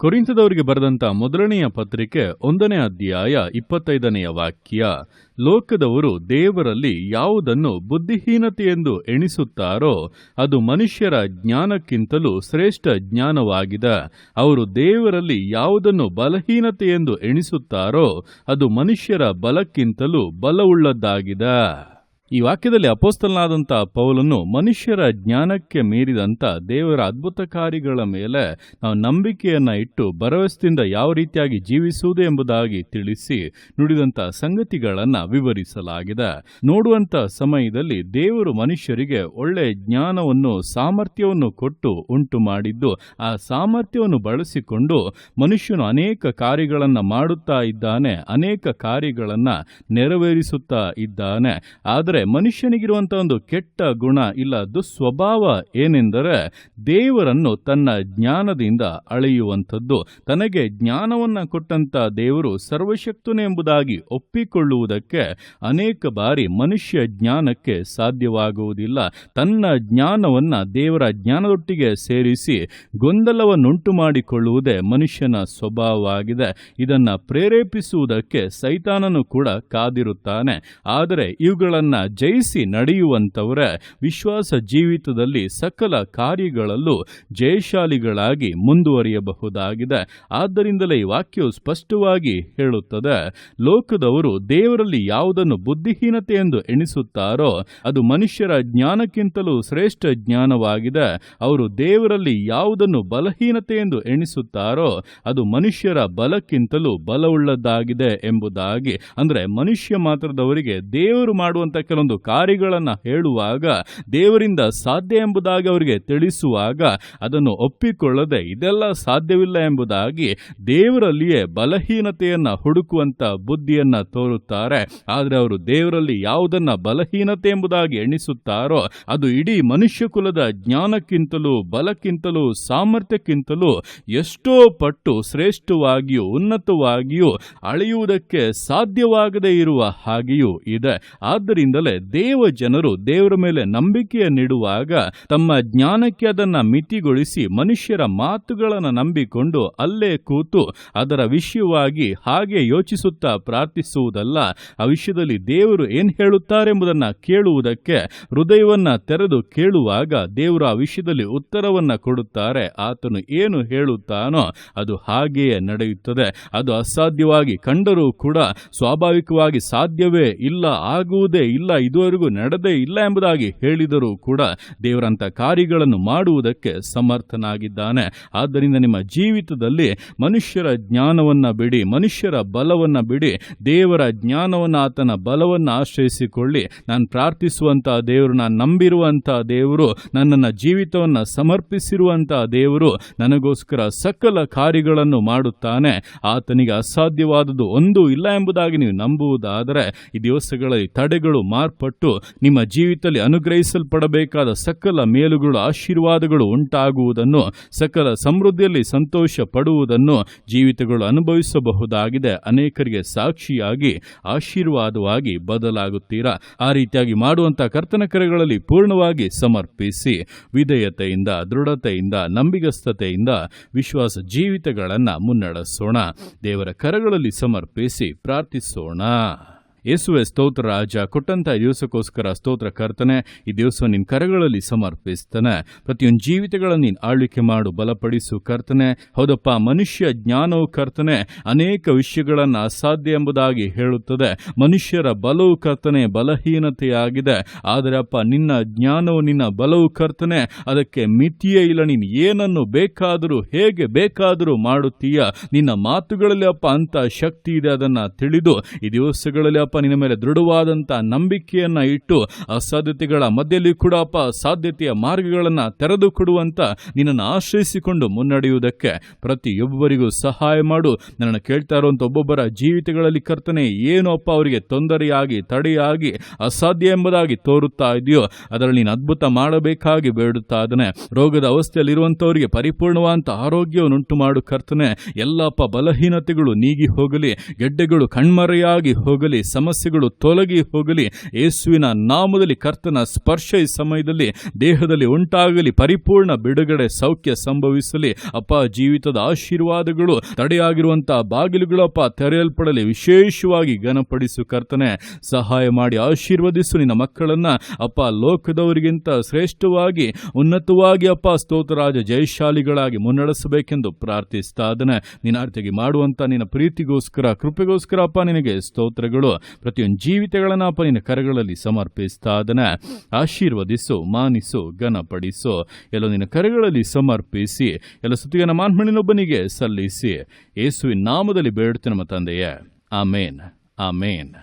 ಕೊರಿಂಥದವರಿಗೆ ಬರೆದಂತ ಮೊದಲನೆಯ ಪತ್ರಿಕೆ ಒಂದನೇ ಅಧ್ಯಾಯ ಇಪ್ಪತ್ತೈದನೆಯ ವಾಕ್ಯ. ಲೋಕದವರು ದೇವರಲ್ಲಿ ಯಾವುದನ್ನು ಬುದ್ಧಿಹೀನತೆ ಎಂದು ಎಣಿಸುತ್ತಾರೋ, ಅದು ಮನುಷ್ಯರ ಜ್ಞಾನಕ್ಕಿಂತಲೂ ಶ್ರೇಷ್ಠ ಜ್ಞಾನವಾಗಿದೆ. ಅವರು ದೇವರಲ್ಲಿ ಯಾವುದನ್ನು ಬಲಹೀನತೆಯೆಂದು ಎಣಿಸುತ್ತಾರೋ, ಅದು ಮನುಷ್ಯರ ಬಲಕ್ಕಿಂತಲೂ ಬಲವುಳ್ಳದ್ದಾಗಿದೆ. ಈ ವಾಕ್ಯದಲ್ಲಿ ಅಪೋಸ್ತಲನಾದಂಥ ಪೌಲನ್ನು ಮನುಷ್ಯರ ಜ್ಞಾನಕ್ಕೆ ಮೀರಿದಂಥ ದೇವರ ಅದ್ಭುತ ಕಾರ್ಯಗಳ ಮೇಲೆ ನಾವು ನಂಬಿಕೆಯನ್ನ ಇಟ್ಟು ಭರವಸೆಯಿಂದ ಯಾವ ರೀತಿಯಾಗಿ ಜೀವಿಸುವುದು ಎಂಬುದಾಗಿ ತಿಳಿಸಿ ನುಡಿದಂಥ ಸಂಗತಿಗಳನ್ನು ವಿವರಿಸಲಾಗಿದೆ. ನೋಡುವಂಥ ಸಮಯದಲ್ಲಿ ದೇವರು ಮನುಷ್ಯರಿಗೆ ಒಳ್ಳೆ ಜ್ಞಾನವನ್ನು, ಸಾಮರ್ಥ್ಯವನ್ನು ಕೊಟ್ಟು ಉಂಟು ಮಾಡಿದ್ದು, ಆ ಸಾಮರ್ಥ್ಯವನ್ನು ಬಳಸಿಕೊಂಡು ಮನುಷ್ಯನು ಅನೇಕ ಕಾರ್ಯಗಳನ್ನು ಮಾಡುತ್ತಾ ಇದ್ದಾನೆ, ಅನೇಕ ಕಾರ್ಯಗಳನ್ನು ನೆರವೇರಿಸುತ್ತಾ ಇದ್ದಾನೆ. ಆದರೆ ಮನುಷ್ಯನಿಗಿರುವಂತಹ ಒಂದು ಕೆಟ್ಟ ಗುಣ ಇಲ್ಲ ದುಸ್ವಭಾವ ಏನೆಂದರೆ ದೇವರನ್ನು ತನ್ನ ಜ್ಞಾನದಿಂದ ಅಳೆಯುವಂಥದ್ದು. ತನಗೆ ಜ್ಞಾನವನ್ನ ಕೊಟ್ಟಂತ ದೇವರು ಸರ್ವಶಕ್ತನೇ ಎಂಬುದಾಗಿ ಒಪ್ಪಿಕೊಳ್ಳುವುದಕ್ಕೆ ಅನೇಕ ಬಾರಿ ಮನುಷ್ಯ ಜ್ಞಾನಕ್ಕೆ ಸಾಧ್ಯವಾಗುವುದಿಲ್ಲ. ತನ್ನ ಜ್ಞಾನವನ್ನ ದೇವರ ಜ್ಞಾನದೊಟ್ಟಿಗೆ ಸೇರಿಸಿ ಗೊಂದಲವನ್ನುಂಟು ಮಾಡಿಕೊಳ್ಳುವುದೇ ಮನುಷ್ಯನ ಸ್ವಭಾವವಾಗಿದೆ. ಇದನ್ನು ಪ್ರೇರೇಪಿಸುವುದಕ್ಕೆ ಸೈತಾನನು ಕೂಡ ಕಾದಿರುತ್ತಾನೆ. ಆದರೆ ಇವುಗಳನ್ನ ಜಯಿಸಿ ನಡೆಯುವಂಥವರ ವಿಶ್ವಾಸ ಜೀವಿತದಲ್ಲಿ ಸಕಲ ಕಾರ್ಯಗಳಲ್ಲೂ ಜಯಶಾಲಿಗಳಾಗಿ ಮುಂದುವರಿಯಬಹುದಾಗಿದೆ. ಆದ್ದರಿಂದಲೇ ವಾಕ್ಯವು ಸ್ಪಷ್ಟವಾಗಿ ಹೇಳುತ್ತದೆ, ಲೋಕದವರು ದೇವರಲ್ಲಿ ಯಾವುದನ್ನು ಬುದ್ಧಿಹೀನತೆ ಎಂದು ಎಣಿಸುತ್ತಾರೋ, ಅದು ಮನುಷ್ಯರ ಜ್ಞಾನಕ್ಕಿಂತಲೂ ಶ್ರೇಷ್ಠ ಜ್ಞಾನವಾಗಿದೆ. ಅವರು ದೇವರಲ್ಲಿ ಯಾವುದನ್ನು ಬಲಹೀನತೆ ಎಂದು ಎಣಿಸುತ್ತಾರೋ, ಅದು ಮನುಷ್ಯರ ಬಲಕ್ಕಿಂತಲೂ ಬಲವುಳ್ಳದ್ದಾಗಿದೆ ಎಂಬುದಾಗಿ. ಅಂದರೆ ಮನುಷ್ಯ ಮಾತ್ರದವರಿಗೆ ದೇವರು ಮಾಡುವಂತ ಕೆಲವೊಂದು ಕಾರ್ಯಗಳನ್ನು ಹೇಳುವಾಗ ದೇವರಿಂದ ಸಾಧ್ಯ ಎಂಬುದಾಗಿ ಅವರಿಗೆ ತಿಳಿಸುವಾಗ ಅದನ್ನು ಒಪ್ಪಿಕೊಳ್ಳದೆ ಇದೆಲ್ಲ ಸಾಧ್ಯವಿಲ್ಲ ಎಂಬುದಾಗಿ ದೇವರಲ್ಲಿಯೇ ಬಲಹೀನತೆಯನ್ನು ಹುಡುಕುವಂತ ಬುದ್ಧಿಯನ್ನು ತೋರುತ್ತಾರೆ. ಆದರೆ ಅವರು ದೇವರಲ್ಲಿ ಯಾವುದನ್ನ ಬಲಹೀನತೆ ಎಂಬುದಾಗಿ ಎಣಿಸುತ್ತಾರೋ ಅದು ಇಡೀ ಮನುಷ್ಯ ಕುಲದ ಜ್ಞಾನಕ್ಕಿಂತಲೂ ಬಲಕ್ಕಿಂತಲೂ ಸಾಮರ್ಥ್ಯಕ್ಕಿಂತಲೂ ಎಷ್ಟೋ ಪಟ್ಟು ಶ್ರೇಷ್ಠವಾಗಿಯೂ ಉನ್ನತವಾಗಿಯೂ ಅಳೆಯುವುದಕ್ಕೆ ಸಾಧ್ಯವಾಗದೇ ಇರುವ ಹಾಗೆಯೂ ಇದೆ. ಆದ್ದರಿಂದಲೇ ದೇವ ಜನರು ದೇವರ ಮೇಲೆ ನಂಬಿಕೆಯನ್ನಿಡುವಾಗ ತಮ್ಮ ಜ್ಞಾನಕ್ಕೆ ಅದನ್ನ ಮಿತಿಗೊಳಿಸಿ ಮನುಷ್ಯರ ಮಾತುಗಳನ್ನು ನಂಬಿಕೊಂಡು ಅಲ್ಲೇ ಕೂತು ಅದರ ವಿಷಯವಾಗಿ ಹಾಗೆ ಯೋಚಿಸುತ್ತಾ ಪ್ರಾರ್ಥಿಸುವುದಲ್ಲ, ಆ ವಿಷಯದಲ್ಲಿ ದೇವರು ಏನು ಹೇಳುತ್ತಾರೆಂಬುದನ್ನ ಕೇಳುವುದಕ್ಕೆ ಹೃದಯವನ್ನ ತೆರೆದು ಕೇಳುವಾಗ ದೇವರು ಆ ವಿಷಯದಲ್ಲಿ ಉತ್ತರವನ್ನ ಕೊಡುತ್ತಾರೆ, ಆತನು ಏನು ಹೇಳುತ್ತಾನೋ ಅದು ಹಾಗೆಯೇ ನಡೆಯುತ್ತದೆ. ಅದು ಅಸಾಧ್ಯವಾಗಿ ಕಂಡರೂ ಕೂಡ ಸ್ವಾಭಾವಿಕವಾಗಿ ಸಾಧ್ಯವೇ ಇಲ್ಲ, ಆಗುವುದೇ ಇಲ್ಲ ಇದುವರೆಗೂ ನಡೆದೇ ಇಲ್ಲ ಎಂಬುದಾಗಿ ಹೇಳಿದರೂ ಕೂಡ ದೇವರಂತ ಕಾರ್ಯಗಳನ್ನು ಮಾಡುವುದಕ್ಕೆ ಸಮರ್ಥನಾಗಿದ್ದಾನೆ. ಆದ್ದರಿಂದ ನಿಮ್ಮ ಜೀವಿತದಲ್ಲಿ ಮನುಷ್ಯರ ಜ್ಞಾನವನ್ನ ಬಿಡಿ, ಮನುಷ್ಯರ ಬಲವನ್ನ ಬಿಡಿ, ದೇವರ ಜ್ಞಾನವನ್ನು ಆತನ ಬಲವನ್ನು ಆಶ್ರಯಿಸಿಕೊಳ್ಳಿ. ನಾನು ಪ್ರಾರ್ಥಿಸುವಂತಹ ದೇವರು, ನಾನು ನಂಬಿರುವಂತಹ ದೇವರು, ನನ್ನನ್ನು ಜೀವಿತವನ್ನು ಸಮರ್ಪಿಸಿರುವಂತಹ ದೇವರು ನನಗೋಸ್ಕರ ಸಕಲ ಕಾರ್ಯಗಳನ್ನು ಮಾಡುತ್ತಾನೆ. ಆತನಿಗೆ ಅಸಾಧ್ಯವಾದದ್ದು ಒಂದು ಇಲ್ಲ ಎಂಬುದಾಗಿ ನೀವು ನಂಬುವುದಾದರೆ, ಈ ದಿವಸಗಳಲ್ಲಿ ತಡೆಗಳು ಮಾರ್ಪಟ್ಟು ನಿಮ್ಮ ಜೀವಿತದಲ್ಲಿ ಅನುಗ್ರಹಿಸಲ್ಪಡಬೇಕಾದ ಸಕಲ ಮೇಲುಗಳು, ಆಶೀರ್ವಾದಗಳು ಉಂಟಾಗುವುದನ್ನು, ಸಕಲ ಸಮೃದ್ಧಿಯಲ್ಲಿ ಸಂತೋಷ ಪಡುವುದನ್ನು ಜೀವಿತಗಳು ಅನುಭವಿಸಬಹುದಾಗಿದೆ. ಅನೇಕರಿಗೆ ಸಾಕ್ಷಿಯಾಗಿ, ಆಶೀರ್ವಾದವಾಗಿ ಬದಲಾಗುತ್ತೀರಾ? ಆ ರೀತಿಯಾಗಿ ಮಾಡುವಂತಹ ಕರ್ತನ ಕರೆಗಳಲ್ಲಿ ಪೂರ್ಣವಾಗಿ ಸಮರ್ಪಿಸಿ. ವಿಧೇಯತೆಯಿಂದ, ದೃಢತೆಯಿಂದ, ನಂಬಿಗಸ್ತತೆಯಿಂದ ವಿಶ್ವಾಸ ಜೀವಿತಗಳನ್ನು ಮುನ್ನಡೆಸೋಣ. ದೇವರ ಕರಗಳಲ್ಲಿ ಸಮರ್ಪಿಸಿ ಪ್ರಾರ್ಥಿಸೋಣ. ಯೇಸುವೆ ಸ್ತೋತ್ರ, ರಾಜ ಕೊಟ್ಟಂಥ ದಿವಸಕ್ಕೋಸ್ಕರ ಸ್ತೋತ್ರ ಕರ್ತನೆ, ಈ ದಿವಸ ನಿನ್ನ ಕರಗಳಲ್ಲಿ ಸಮರ್ಪಿಸ್ತಾನೆ. ಪ್ರತಿಯೊಂದು ಜೀವಿತಗಳನ್ನು ನೀನು ಆಳ್ವಿಕೆ ಮಾಡು, ಬಲಪಡಿಸು ಕರ್ತನೆ. ಹೌದಪ್ಪ, ಮನುಷ್ಯ ಜ್ಞಾನವು ಕರ್ತನೆ, ಅನೇಕ ವಿಷಯಗಳನ್ನು ಅಸಾಧ್ಯ ಎಂಬುದಾಗಿ ಹೇಳುತ್ತದೆ. ಮನುಷ್ಯರ ಬಲವು ಕರ್ತನೆ, ಬಲಹೀನತೆಯಾಗಿದೆ. ಆದರೆ ಅಪ್ಪ, ನಿನ್ನ ಜ್ಞಾನವು ನಿನ್ನ ಬಲವು ಕರ್ತನೆ. ಅದಕ್ಕೆ ಮಿತಿಯೇ ಇಲ್ಲ, ನೀನು ಏನನ್ನು ಬೇಕಾದರೂ, ಹೇಗೆ ಬೇಕಾದರೂ ಮಾಡುತ್ತೀಯ. ನಿನ್ನ ಮಾತುಗಳಲ್ಲಿ ಅಪ್ಪ ಅಂತ ಶಕ್ತಿ ಇದೆ, ಅದನ್ನು ತಿಳಿದು, ಈ ದಿವಸಗಳಲ್ಲಿ ಅಪ್ಪ ನಿನ್ನ ಮೇಲೆ ದೃಢವಾದಂಥ ನಂಬಿಕೆಯನ್ನ ಇಟ್ಟು ಅಸಾಧ್ಯತೆಗಳ ಮಧ್ಯದಲ್ಲಿ ಕೂಡ ಅಪ್ಪ ಸಾಧ್ಯತೆಯ ಮಾರ್ಗಗಳನ್ನು ತೆರೆದು ಕೊಡುವಂತ ನಿನ್ನನ್ನು ಆಶ್ರಯಿಸಿಕೊಂಡು ಮುನ್ನಡೆಯುವುದಕ್ಕೆ ಪ್ರತಿಯೊಬ್ಬರಿಗೂ ಸಹಾಯ ಮಾಡು. ನನ್ನನ್ನು ಕೇಳ್ತಾ ಇರುವಂಥ ಒಬ್ಬೊಬ್ಬರ ಜೀವಿತಗಳಲ್ಲಿ ಕರ್ತನೆ, ಏನು ಅಪ್ಪ ಅವರಿಗೆ ತೊಂದರೆಯಾಗಿ, ತಡೆಯಾಗಿ, ಅಸಾಧ್ಯ ಎಂಬುದಾಗಿ ತೋರುತ್ತಾ ಇದೆಯೋ, ಅದರಲ್ಲಿ ನೀನು ಅದ್ಭುತ ಮಾಡಬೇಕಾಗಿ ಬೇಡುತ್ತಾ ಅದನ್ನೇ ರೋಗದ ಅವಸ್ಥೆಯಲ್ಲಿರುವಂಥವರಿಗೆ ಪರಿಪೂರ್ಣವಾದಂಥ ಆರೋಗ್ಯವನ್ನುಂಟು ಮಾಡು ಕರ್ತನೆ. ಎಲ್ಲಪ್ಪ ಬಲಹೀನತೆಗಳು ನೀಗಿ ಹೋಗಲಿ, ಗೆಡ್ಡೆಗಳು ಕಣ್ಮರೆಯಾಗಿ ಹೋಗಲಿ ಸಮಸ್ಯೆಗಳು ತೊಲಗಿ ಹೋಗಲಿ, ಯೇಸುವಿನ ನಾಮದಲ್ಲಿ ಕರ್ತನ ಸ್ಪರ್ಶ ಈ ಸಮಯದಲ್ಲಿ ದೇಹದಲ್ಲಿ ಉಂಟಾಗಲಿ, ಪರಿಪೂರ್ಣ ಬಿಡುಗಡೆ ಸೌಖ್ಯ ಸಂಭವಿಸಲಿ. ಅಪ್ಪ, ಜೀವಿತದ ಆಶೀರ್ವಾದಗಳು ತಡೆಯಾಗಿರುವಂತಹ ಬಾಗಿಲುಗಳಪ್ಪ ತೆರೆಯಲ್ಪಡಲಿ. ವಿಶೇಷವಾಗಿ ಘನಪಡಿಸು ಕರ್ತನೆ, ಸಹಾಯ ಮಾಡಿ, ಆಶೀರ್ವದಿಸು ನಿನ್ನ ಮಕ್ಕಳನ್ನ. ಅಪ್ಪ, ಲೋಕದವರಿಗಿಂತ ಶ್ರೇಷ್ಠವಾಗಿ, ಉನ್ನತವಾಗಿ ಅಪ್ಪ, ಸ್ತೋತ್ರರಾಜ ಜಯಶಾಲಿಗಳಾಗಿ ಮುನ್ನಡೆಸಬೇಕೆಂದು ಪ್ರಾರ್ಥಿಸ್ತಾ ಅದನ್ನ ನಿನ್ನಾರ್ಥಿಗೆ ಮಾಡುವಂತ ನಿನ್ನ ಪ್ರೀತಿಗೋಸ್ಕರ, ಕೃಪೆಗೋಸ್ಕರ ಅಪ್ಪ, ನಿನಗೆ ಸ್ತೋತ್ರಗಳು. ಪ್ರತಿಯೊಂದು ಜೀವಿತಗಳನ್ನು ನಿನ್ನ ಕರಗಳಲ್ಲಿ ಸಮರ್ಪಿಸ್ತಾ ಅದನ್ನ ಆಶೀರ್ವದಿಸು, ಮಾನಿಸು, ಘನಪಡಿಸು. ಎಲ್ಲ ನಿನ್ನ ಕರೆಗಳಲ್ಲಿ ಸಮರ್ಪಿಸಿ, ಎಲ್ಲ ಸುತ್ತಿಗೆನ ಮಾನ್ಮಣಿನೊಬ್ಬನಿಗೆ ಸಲ್ಲಿಸಿ. ಯೇಸುವಿನ ನಾಮದಲ್ಲಿ ಬೇಡುತ್ತೆ ನಮ್ಮ ತಂದೆಯೇ. ಆಮೇನ್. ಆಮೇನ್.